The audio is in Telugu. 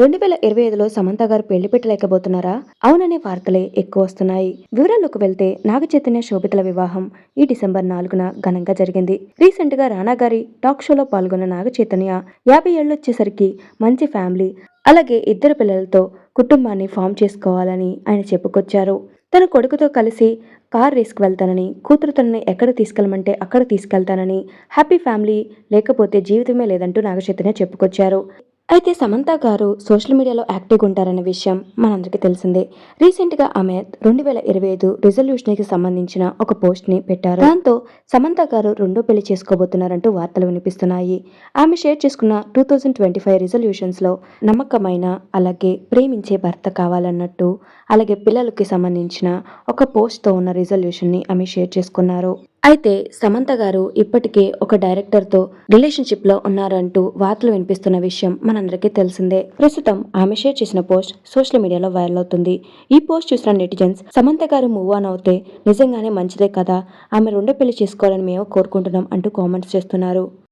రెండు వేల ఇరవై ఐదులో సమంత గారు పెళ్ళి పెట్టలేకపోతున్నారా? అవుననే వార్తలే ఎక్కువ వస్తున్నాయి. వివరాల్లోకి వెళ్తే నాగ చైతన్య శోభితల వివాహం ఈ డిసెంబర్ నాలుగున ఘనంగా జరిగింది. రీసెంట్గా రానా గారి టాక్ షోలో పాల్గొన్న నాగ చైతన్య యాభై ఏళ్ళు వచ్చేసరికి మంచి ఫ్యామిలీ అలాగే ఇద్దరు పిల్లలతో కుటుంబాన్ని ఫామ్ చేసుకోవాలని ఆయన చెప్పుకొచ్చారు. తన కొడుకుతో కలిసి కార్ రేస్కి వెళ్తానని కూతురు తనని ఎక్కడ తీసుకెళ్ళమంటే అక్కడ తీసుకెళ్తానని హ్యాపీ ఫ్యామిలీ లేకపోతే జీవితమే లేదంటూ నాగచైతన్య చెప్పుకొచ్చారు. అయితే సమంత గారు సోషల్ మీడియాలో యాక్టివ్గా ఉంటారనే విషయం మనందరికీ తెలిసిందే. రీసెంట్గా ఆమె రెండు వేల ఇరవై ఐదు రిజల్యూషన్కి సంబంధించిన ఒక పోస్ట్ని పెట్టారు. దాంతో సమంత గారు రెండో పెళ్ళి చేసుకోబోతున్నారంటూ వార్తలు వినిపిస్తున్నాయి. ఆమె షేర్ చేసుకున్న టూ థౌజండ్ ట్వంటీ ఫైవ్ రిజల్యూషన్స్లో నమ్మకమైన అలాగే ప్రేమించే భర్త కావాలన్నట్టు అలాగే పిల్లలకి సంబంధించిన ఒక పోస్ట్తో ఉన్న రిజల్యూషన్ని ఆమె షేర్ చేసుకున్నారు. అయితే సమంత గారు ఇప్పటికే ఒక డైరెక్టర్తో రిలేషన్షిప్లో ఉన్నారంటూ వార్తలు వినిపిస్తున్న విషయం మనందరికీ తెలిసిందే. ప్రస్తుతం ఆమె షేర్ చేసిన పోస్ట్ సోషల్ మీడియాలో వైరల్ అవుతుంది. ఈ పోస్ట్ చూసిన నెటిజన్స్ సమంత గారు మూవ్ ఆన్ అవుతే నిజంగానే మంచిదే కదా ఆమె రెండో పెళ్ళి చేసుకోవాలని మేము కోరుకుంటున్నాం అంటూ కామెంట్స్ చేస్తున్నారు.